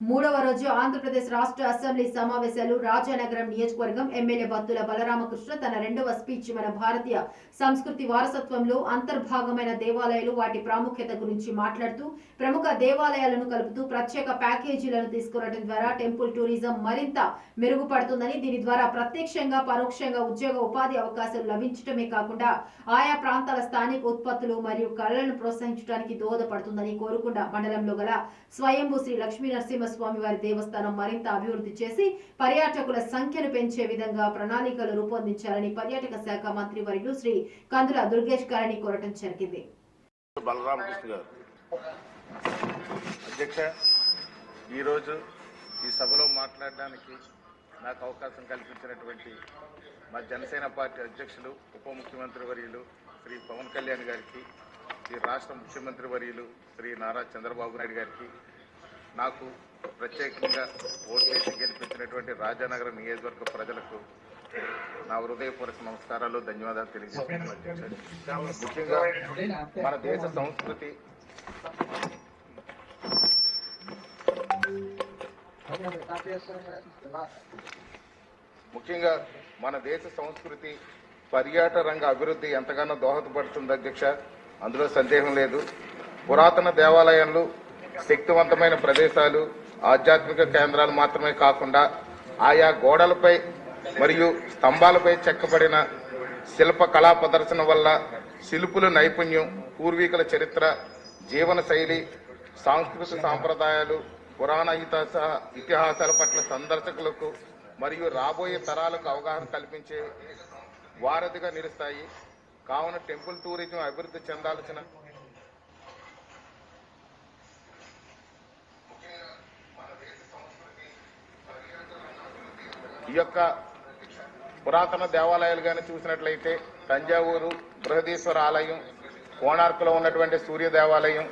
మూడవ రోజు ఆంధ్రప్రదేశ్ రాష్ట్ర అసెంబ్లీ సమావేశాలు రాజానగరం నియోజకవర్గం ఎమ్మెల్యే బత్తుల బలరామకృష్ణ తన రెండవ స్పీచ్ మన భారతీయ సంస్కృతి వారసత్వంలో అంతర్భాగమైన దేవాలయాలు వాటి ప్రాముఖ్యత గురించి మాట్లాడుతూ ప్రముఖ దేవాలయాలను కలుపుతూ ప్రత్యేక ప్యాకేజీలను తీసుకురావడం ద్వారా టెంపుల్ టూరిజం మరింత మెరుగుపడుతుందని దీని ద్వారా ప్రత్యక్షంగా పరోక్షంగా ఉద్యోగ ఉపాధి అవకాశాలు లభించడమే కాకుండా ఆయా ప్రాంతాల స్థానిక ఉత్పత్తులు మరియు కళలను ప్రోత్సహించడానికి దోహదపడుతుందని కోరుకుండా మండలంలో గల స్వయంభూ శ్రీ లక్ష్మీ నరసింహ వారి దేవస్థానం మరింత అభివృద్ధి చేసి పర్యాటకుల సంఖ్యను పెంచే విధంగా ప్రణాళికలు రూపొందించాలని పర్యాటక శాఖ మంత్రి వర్యులు శ్రీ కందుల దుర్గేష్ గారిని కోరటం జరిగింది. అధ్యక్ష ఈరోజు ఈ సభలో మాట్లాడడానికి నాకు అవకాశం కల్పించినటువంటి మా జనసేన పార్టీ అధ్యక్షులు ఉప ముఖ్యమంత్రి వర్యులు శ్రీ పవన్ కళ్యాణ్ గారికి ఈ రాష్ట్ర ముఖ్యమంత్రి వర్యులు శ్రీ నారా చంద్రబాబు నాయుడు గారికి నాకు ప్రత్యేకంగా ఓటు వేసి గెలిపించినటువంటి రాజానగరం నియోజకవర్గ ప్రజలకు నా హృదయపూర్వక నమస్కారాలు ధన్యవాదాలు తెలియజేస్తున్నాను. ముఖ్యంగా మన దేశ సంస్కృతి ముఖ్యంగా మన దేశ సంస్కృతి పర్యాటక రంగ అభివృద్ధి ఎంతగానో దోహదపడుతుంది అధ్యక్ష. అందులో సందేహం లేదు. పురాతన దేవాలయాలు శక్తివంతమైన ప్రదేశాలు ఆధ్యాత్మిక కేంద్రాలు మాత్రమే కాకుండా ఆయా గోడలపై మరియు స్తంభాలపై చెక్కబడిన శిల్ప కళా ప్రదర్శన వల్ల శిల్పుల నైపుణ్యం పూర్వీకుల చరిత్ర జీవన శైలి సాంస్కృతిక సాంప్రదాయాలు పురాణ ఇతిహాస ఇతిహాసాల పట్ల సందర్శకులకు మరియు రాబోయే తరాలకు అవగాహన కల్పించే వారధిగా నిలుస్తాయి. కావున టెంపుల్ టూరిజం అభివృద్ధి చెందాల్సిన ఈ యొక్క పురాతన దేవాలయాలు కానీ చూసినట్లయితే తంజావూరు బృహదీశ్వర ఆలయం కోణార్కులో ఉన్నటువంటి సూర్య దేవాలయం